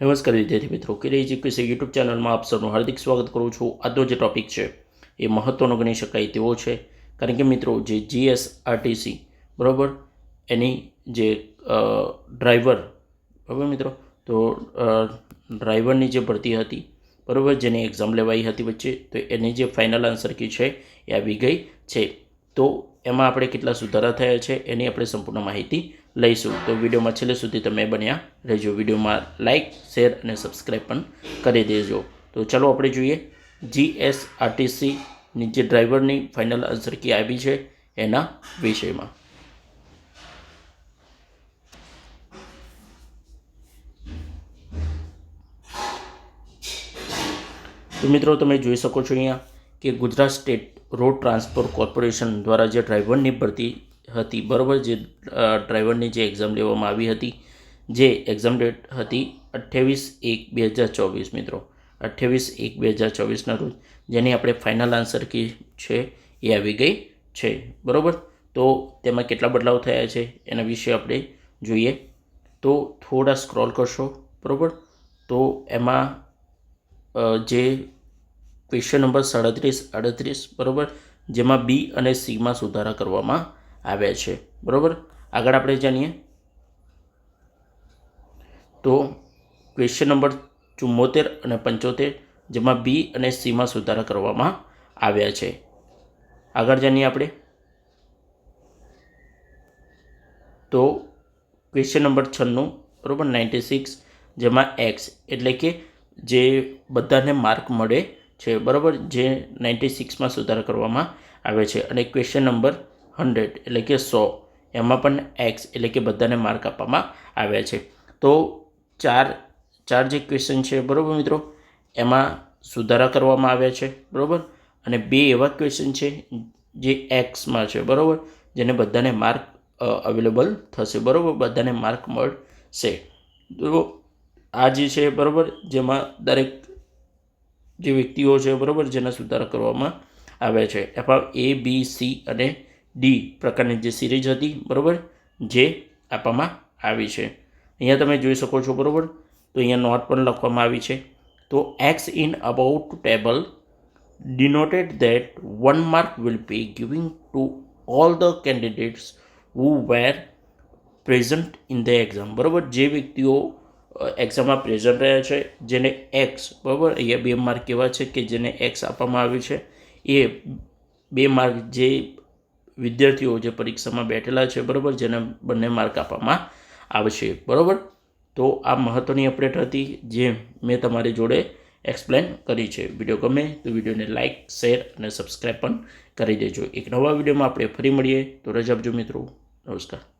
નમસ્કાર વિદ્યાર્થી મિત્રો કિરેજ એજ્યુકેશન યુટ્યુબ ચેનલમાં આપ સૌનું હાર્દિક સ્વાગત કરું છું. આજનો જે ટોપિક છે, એ મહત્ત્વનો ગણી શકાય તેવો છે. કારણ કે મિત્રો, જે જીએસઆરટીસી બરાબર? એની જે ડ્રાઈવર, બરાબર મિત્રો? તો ડ્રાઈવરની જે ભરતી હતી, બરાબર? જેની એક્ઝામ લેવાઈ હતી વચ્ચે, તો એની જે ફાઇનલ આન્સર કી છે, એ આવી ગઈ છે. તો એમાં આપણે કેટલા સુધારા થયા છે એની આપણે સંપૂર્ણ માહિતી લઈશું. તો વિડીયોમાં છેલ્લે સુધી તમે બન્યા રહેજો. વિડીયોમાં લાઇક શેર અને સબસ્ક્રાઈબ પણ કરી દેજો. તો ચાલો આપણે જોઈએ. જીએસઆરટીસીની જે ડ્રાઈવરની ફાઇનલ આન્સર કી આવી છે એના વિષયમાં. તો મિત્રો તમે જોઈ શકો છો અહીંયા કે Gujarat state road transport corporation દ્વારા જે ડ્રાઈવરની ભરતી હતી, બરાબર? જે ડ્રાઈવરની જે એક્ઝામ લેવામાં આવી હતી, જે એક્ઝામ ડેટ હતી અઠ્યાવીસ એક બે હજાર ચોવીસ, મિત્રો. અઠ્યાવીસ એક બે હજાર ચોવીસના રોજ. જેની આપણે ફાઇનલ આન્સર કી છે એ આવી ગઈ છે, બરાબર? તો તેમાં કેટલા બદલાવ થયા છે એના વિશે આપણે જોઈએ. તો થોડા સ્ક્રોલ કરશો, બરાબર? તો એમાં જે ક્વેશ્ચન નંબર સાડત્રીસ અડત્રીસ બરાબર? જેમાં બી અને સીમાં સુધારા કરવામાં આવ્યા છે. બરાબર? આગળ આપણે જાણીએ. તો ક્વેશ્ચન નંબર ચુમ્મોતેર અને પંચોતેર, જેમાં બી અને સીમાં સુધારા કરવામાં આવ્યા છે. આગળ જાણીએ આપણે. તો ક્વેશ્ચન નંબર છન્નું, બરાબર? નાઇન્ટી સિક્સ જેમાં એક્સ એટલે કે જે બધાને માર્ક મળે છે, બરાબર? જે નાઇન્ટી સિક્સમાં સુધારા કરવામાં આવે છે. અને ક્વેશ્ચન નંબર હંડ્રેડ એટલે કે સો. એમાં પણ એક્સ એટલે કે બધાને માર્ક આપવામાં આવ્યા છે. તો ચાર ચાર જે ક્વેશ્ચન છે, બરાબર મિત્રો? એમાં સુધારા કરવામાં આવ્યા છે, બરાબર? અને બે એવા ક્વેશ્ચન છે જે એક્સમાં છે, બરાબર? જેને બધાને માર્ક અવેલેબલ થશે, બરાબર? બધાને માર્ક મળશે. તો આ જે છે, બરાબર? જેમાં દરેક જે વ્યક્તિઓ છે, બરાબર, જેના સુધારા કરવામાં આવે છે. એમાં એ બી સી અને ડી પ્રકારની જે સિરીઝ હતી, બરાબર, જે આપવામાં આવી છે. અહીંયા તમે જોઈ શકો છો, બરાબર, તો અહીંયા નોટ પણ લખવામાં આવી છે. તો x in about table denoted that one mark will be given to all the candidates who were present in the exam. બરાબર, જે વ્યક્તિઓ એક્ઝામમાં પ્રેઝન્ટ રહ્યા છે, જેને એક્સ બરાબર? અહીંયા બે માર્ક એવા છે કે જેને એક્સ આપવામાં આવ્યું છે. એ બે માર્ક જે વિદ્યાર્થીઓ જે પરીક્ષામાં બેઠેલા છે, બરાબર? જેને બંને માર્ક આપવામાં આવશે બરાબર? તો આ મહત્ત્વની અપડેટ હતી, જે મેં તમારી જોડે એક્સપ્લેન કરી છે. વીડિયો ગમે તો વિડીયોને લાઇક શેર અને સબસ્ક્રાઈબ પણ કરી દેજો. એક નવા વિડીયોમાં આપણે ફરી મળીએ. તો રજા આપજો મિત્રો. નમસ્કાર.